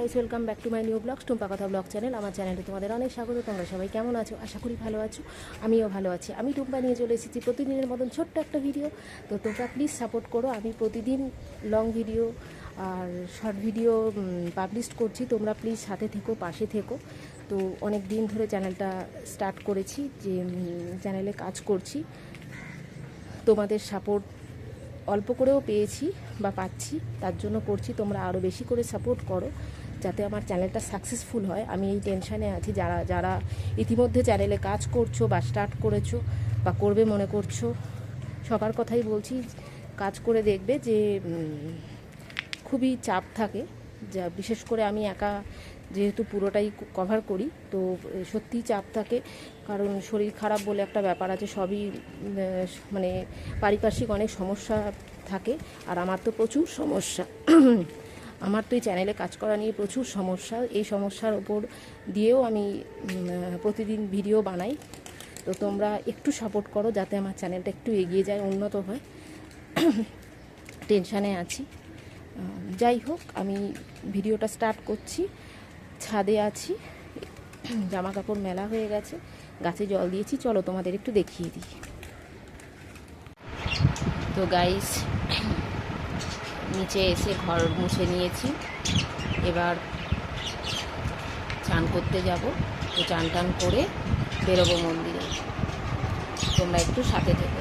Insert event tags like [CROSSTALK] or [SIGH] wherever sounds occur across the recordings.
Guys welcome back to my new vlog Tumpa কথা vlog channel আমার চ্যানেলে তোমাদের অনেক স্বাগত, তোমরা সবাই কেমন আছো? আশা করি ভালো আছো, আমিও ভালো আছি। আমি টুম্পা নিয়ে চলে এসেছি প্রতিদিনের মতন ছোট্ট একটা ভিডিও তো তোমরা প্লিজ সাপোর্ট করো, আমি প্রতিদিন লং ভিডিও আর শর্ট ভিডিও পাবলিশ করছি। তোমরা প্লিজ সাথে থেকো, পাশে থেকো। তো অনেক দিন ধরে চ্যানেলটা স্টার্ট করেছি, যে চ্যানেলে কাজ করছি। তোমাদের সাপোর্ট অল্প করেও পেয়েছি বা পাচ্ছি, তার জন্য করছি। তোমরা আরও বেশি করে সাপোর্ট করো। যাতে আমার চ্যানেলটা সাকসেসফুল হয়, আমি এই টেনশানে আছি। যারা যারা ইতিমধ্যে চ্যানেলে কাজ করছ বা স্টার্ট করেছ বা করবে মনে করছ, সবার কথাই বলছি, কাজ করে দেখবে যে খুবই চাপ থাকে। যা, বিশেষ করে আমি একা যেহেতু পুরোটাই কভার করি, তো সত্যিই চাপ থাকে। কারণ শরীর খারাপ বলে একটা ব্যাপার আছে, সবই মানে পারিপার্শ্বিক অনেক সমস্যা থাকে, আর আমার তো প্রচুর সমস্যা। আমার তো এই চ্যানেলে কাজ করা নিয়ে প্রচুর সমস্যা। এই সমস্যার ওপর দিয়েও আমি প্রতিদিন ভিডিও বানাই। তো তোমরা একটু সাপোর্ট করো যাতে আমার চ্যানেলটা একটু এগিয়ে যায়, উন্নত হয়। [COUGHS] টেনশানে আছি। যাই হোক, আমি ভিডিওটা স্টার্ট করছি। ছাদে আছি। [COUGHS] জামা কাপড় মেলা হয়ে গেছে। গাছে জল দিয়েছি। চলো তোমাদের একটু দেখিয়ে দিই। তো গাইস নিচে এসে ঘর মুছে নিয়েছি। এবার চান করতে যাব। তো চান টান করে বেরোবো মন্দিরে। তোমরা একটু সাথে থেকো।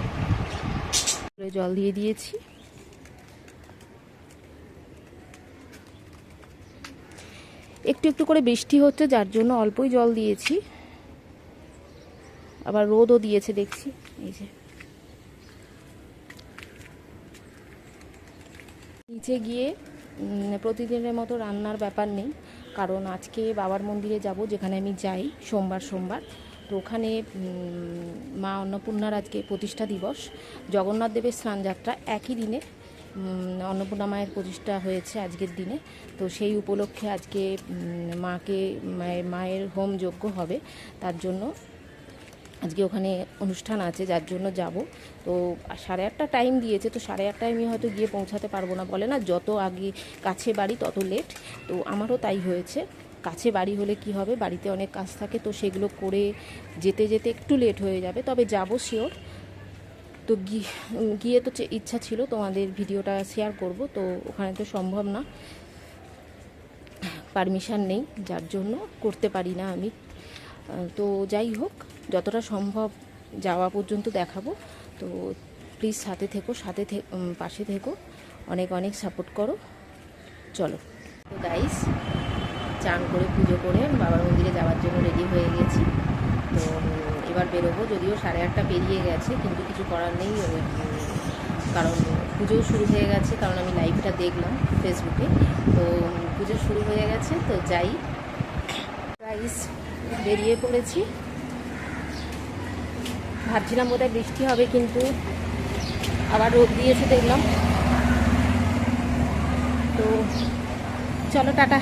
জল দিয়ে দিয়েছি। একটু একটু করে বৃষ্টি হচ্ছে, যার জন্য অল্পই জল দিয়েছি। আবার রোদও দিয়েছে, দেখছি। এই যে। নিচে গিয়ে প্রতিদিনের মতো রান্নার ব্যাপার নেই। কারণ আজকে বাবার মন্দিরে যাব, যেখানে আমি যাই সোমবার সোমবার। তো ওখানে মা অন্নপূর্ণার আজকে প্রতিষ্ঠা দিবস। জগন্নাথ দেবের স্নানযাত্রা একই দিনে অন্নপূর্ণা মায়ের প্রতিষ্ঠা হয়েছে আজকের দিনে। তো সেই উপলক্ষে আজকে মাকে মায়ের হোম যজ্ঞ হবে। তার জন্য আজকে ওখানে অনুষ্ঠান আছে, যার জন্য যাব। তো সাড়ে আটটা টাইম দিয়েছে, তো সাড়ে আটটায় আমি হয়তো গিয়ে পৌঁছাতে পারব না। বলে না, যত আগে কাছে বাড়ি তত লেট তো আমারও তাই হয়েছে। কাছে বাড়ি হলে কি হবে? বাড়িতে অনেক কাজ থাকে, তো সেগুলো করে যেতে যেতে একটু লেট হয়ে যাবে। তবে যাব শিওর তো গিয়ে তো ইচ্ছা ছিল তোমাদের ভিডিওটা শেয়ার করব, তো ওখানে তো সম্ভব না। পারমিশন নেই, যার জন্য করতে পারি না আমি। তো যাই হোক। যতটা সম্ভব যাওয়া পর্যন্ত দেখাবো। তো প্লিজ সাথে থেকো, সাথে পাশে থেকো। অনেক অনেক সাপোর্ট করো। চলো। তো গাইস চান করে পুজো করে বাবার মন্দিরে যাওয়ার জন্য রেডি হয়ে গেছি। তো, এবার বেরোবো। যদিও সাড়ে আটটা পেরিয়ে গেছে, কিন্তু কিছু করার নেই। কারণ পুজোও শুরু হয়ে গেছে, কারণ আমি লাইভটা দেখলাম ফেসবুকে তো, পুজো শুরু হয়ে গেছে, তো যাই। গাইস বেরিয়ে পড়েছি। ভাবছিলাম বোধহয় বৃষ্টি হবে কিন্তু আবার রোদ দিয়েছে দেখলাম। তো চলো টাটা।